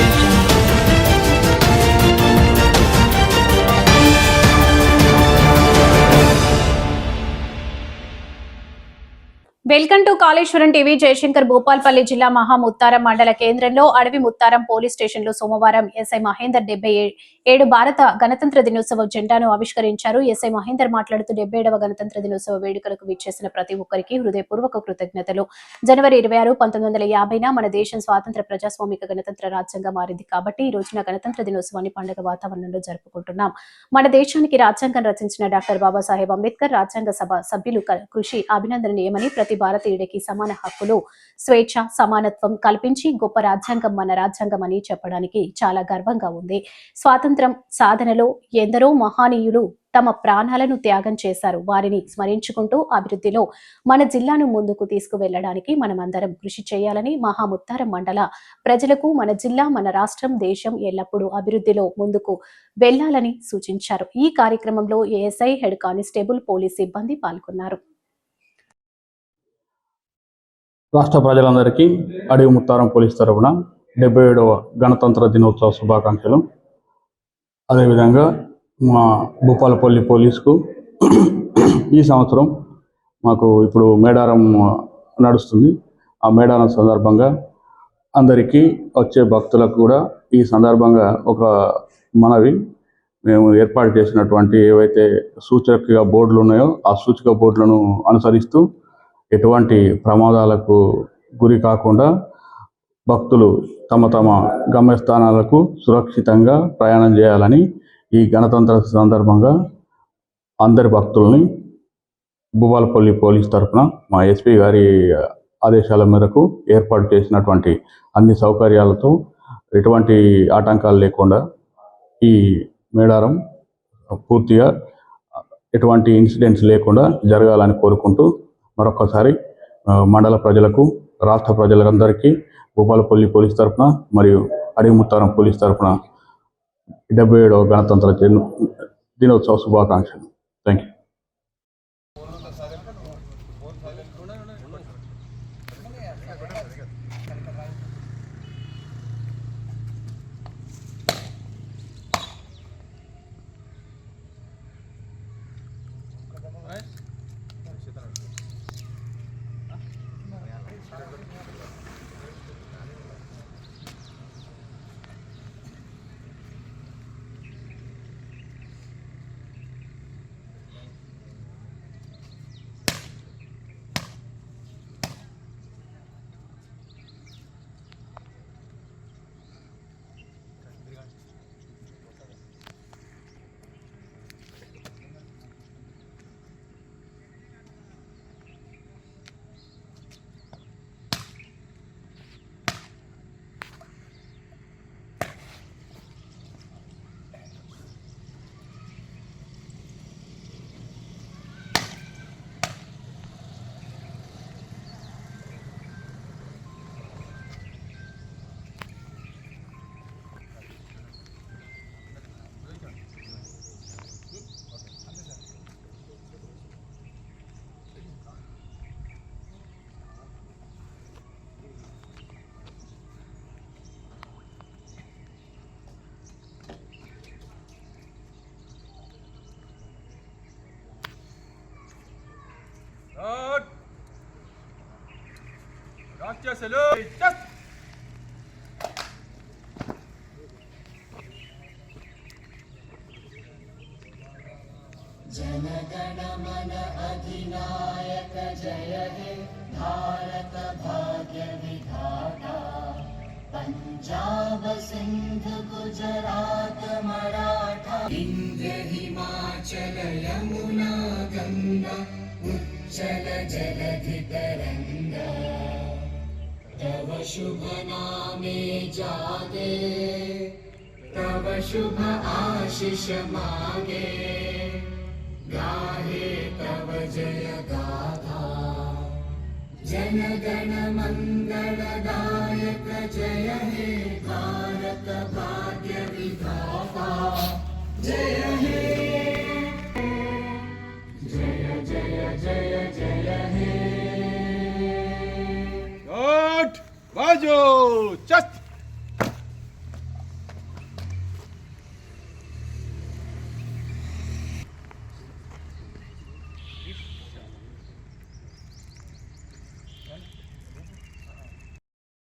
Thank you. Welcome to Kaleshwaram TV. Jayashankar Bhupalpally జిల్లా మహాముత్తారం మండల కేంద్రంలో అడవి ముత్తారం పోలీస్ స్టేషన్లో సోమవారం ఎస్ఐ మహేందర్ డెబ్బై ఏడు భారత గణతంత్ర దినోత్సవ జెండాను ఆవిష్కరించారు. ఎస్ఐ మహేందర్ మాట్లాడుతూ డెబ్బై ఏడవ గణతంత్ర దినోత్సవ వేడుకలకు విచ్చేసిన ప్రతి ఒక్కరికి హృదయపూర్వక కృతజ్ఞతలు. జనవరి ఇరవై ఆరు పంతొమ్మిది వందల యాభైన మన దేశం స్వాతంత్ర ప్రజాస్వామిక గణతంత్ర రాజ్యంగా మారింది కాబట్టి ఈ రోజున గణతంత్ర దినోత్సవాన్ని పండుగ వాతావరణంలో జరుపుకుంటున్నాం. మన దేశానికి రాజ్యాంగం రచించిన డాక్టర్ బాబాసాహెబ్ అంబేద్కర్ రాజ్యాంగ సభ సభ్యులు కృషి అభినందనీయమని ప్రతి భారతీయుడికి సమాన హక్కులు స్వేచ్ఛ సమానత్వం కల్పించి గొప్ప రాజ్యాంగం మన రాజ్యాంగం అని చెప్పడానికి చాలా గర్వంగా ఉంది. స్వాతంత్రం సాధనలో ఎందరో మహానీయులు తమ ప్రాణాలను త్యాగం చేశారు. వారిని స్మరించుకుంటూ అభివృద్ధిలో మన జిల్లాను ముందుకు తీసుకువెళ్ళడానికి మనమందరం కృషి చేయాలని మహాముత్తారం మండల ప్రజలకు మన జిల్లా మన రాష్ట్రం దేశం ఎల్లప్పుడూ అభివృద్ధిలో ముందుకు వెళ్ళాలని సూచించారు. ఈ కార్యక్రమంలో ఏఎస్ఐ హెడ్ కానిస్టేబుల్ పోలీస్ సిబ్బంది పాల్గొన్నారు. రాష్ట్ర ప్రజలందరికీ అడవి ముత్తారం పోలీస్ తరఫున డెబ్బై ఏడవ గణతంత్ర దినోత్సవ శుభాకాంక్షలు. అదేవిధంగా మా భూపాలపల్లి పోలీస్కు ఈ సంవత్సరం మాకు ఇప్పుడు మేడారం నడుస్తుంది. ఆ మేడారం సందర్భంగా అందరికీ వచ్చే భక్తులకు కూడా ఈ సందర్భంగా ఒక మనవి. మేము ఏర్పాటు చేసినటువంటి ఏవైతే సూచకగా బోర్డులు ఉన్నాయో ఆ సూచిక బోర్డులను అనుసరిస్తూ ఎటువంటి ప్రమాదాలకు గురి కాకుండా భక్తులు తమ తమ గమ్యస్థానాలకు సురక్షితంగా ప్రయాణం చేయాలని ఈ గణతంత్ర సందర్భంగా అందరి భక్తుల్ని భూపాలపల్లి పోలీస్ తరఫున మా ఎస్పీ గారి ఆదేశాల మేరకు ఏర్పాటు చేసినటువంటి అన్ని సౌకర్యాలతో ఎటువంటి ఆటంకాలు లేకుండా ఈ మేడారం పూర్తిగా ఎటువంటి ఇన్సిడెంట్స్ లేకుండా జరగాలని కోరుకుంటూ మరొకసారి మండల ప్రజలకు రాష్ట్ర ప్రజలందరికీ భూపాలపల్లి పోలీస్ తరఫున మరియు అడిముత్తారం పోలీస్ తరఫున డెబ్బై ఏడవ గణతంత్ర దినోత్సవ శుభాకాంక్షలు. Thank you Turn. Roger salute. Just. जनगणमन अधिनायक जय हे भारत भाग्य विधाता पंजाब सिंध गुजरात मराठा इंद्र हिमाचल यमुना गंगा उच्चल जलधि तरङ्गा तव शुभ नामे जागे तव शुभ आशिष मागे। गाहे तव जय गाथा जनगण मङ्गलदायक जय हे भारत भाग्य विधाता। जय हे। जय जय जय। caballo.